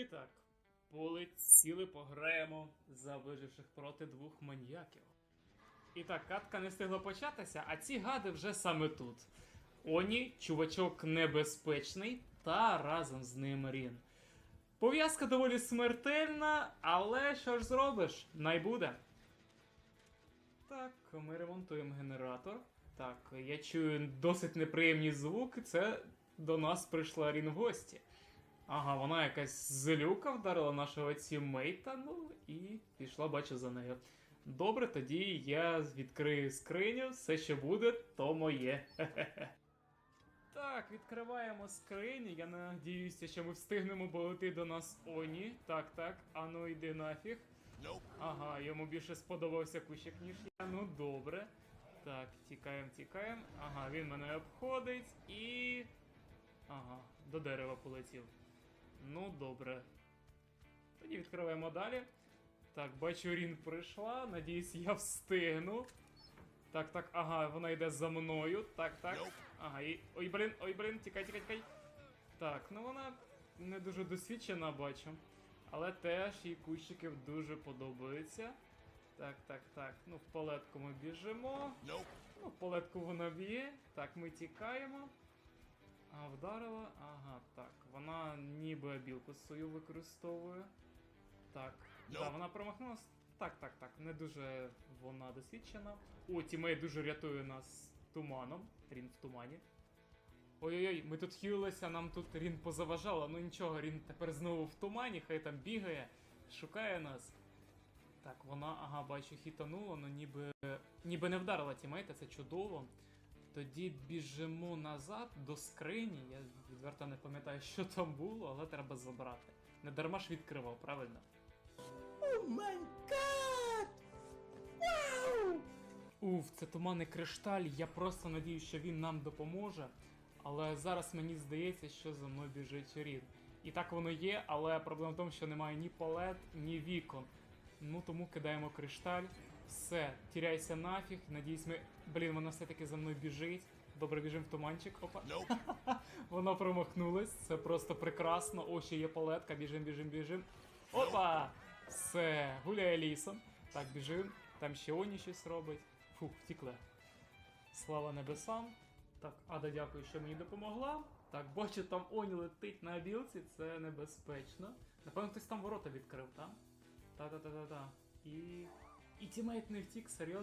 І так, полетіли, пограємо за виживших проти двох маньяків. І так, катка не встигла початися, а ці гади вже саме тут. Оні, чувачок небезпечний, та разом з ним Рін. Пов'язка доволі смертельна, але що ж зробиш? Найбуде. Так, ми ремонтуємо генератор. Так, я чую досить неприємні звуки. Це до нас прийшла Рін в гості. Ага, вона якась злюка вдарила нашого тіммейта, ну і пішла, бачу, за нею. Добре, тоді я відкрию скриню, все, що буде, то моє. Так, відкриваємо скриню. Я надіюся, що ми встигнемо, бо летить до нас Оні. Так, так, а ну йди нафіг. Ага, йому більше сподобався кущик, ніж я. Ну добре. Так, тікаємо, тікаємо. Ага, він мене обходить і. Ага, до дерева полетів. Ну, добре. Тоді відкриваємо далі. Так, бачу, Рін прийшла. Надіюсь, я встигну. Так, так, ага, вона йде за мною. Так, так. Ага, і. Ой, блін, ой, блін, тікай, тікай, тікай. Так, ну вона не дуже досвідчена, бачу. Але теж їй кущиків дуже подобаються. Так, так, так. Ну, в палетку ми біжимо. Ну, в палетку вона б'є. Так, ми тікаємо. А, вдарила. Ага, так. Вона ніби білку свою використовує. Так. Да, вона промахнулась. Так, так, так. Не дуже вона досвідчена. О, тімей дуже рятує нас туманом. Рін в тумані. Ой-ой-ой, ми тут хілилися, нам тут Рін позаважала. Ну нічого, Рін тепер знову в тумані, хай там бігає, шукає нас. Так, вона, ага, бачу, хітанула, ну ніби. ніби не вдарила тімейта, це чудово. Тоді біжимо назад до скрині. Я відверто не пам'ятаю, що там було, але треба забрати. Не дарма ж відкривав, правильно? О май гад! Вау! Уф, це туманний кришталь. Я просто надію, що він нам допоможе. Але зараз мені здається, що за мною біжить Рін. І так воно є, але проблема в тому, що немає ні палет, ні вікон. Ну тому кидаємо кришталь. Все, тіряйся нафіг. Надіюсь, ми. Блін, вона все-таки за мною біжить. Добре, біжимо в туманчик. Опа. Вона промахнулась. Це просто прекрасно. О, ще є палетка. Біжим, біжим, біжим. Опа! Все, гуляє лісом. Так, біжим. Там ще Оні щось робить. Фух, втікли. Слава небесам. Так, Ада, дякую, що мені допомогла. Так, бачу, там Оні летить на білці, це небезпечно. Напевно, хтось там ворота відкрив, так? Та-та-та-та-та. І. І тімейт не втік, серйозно.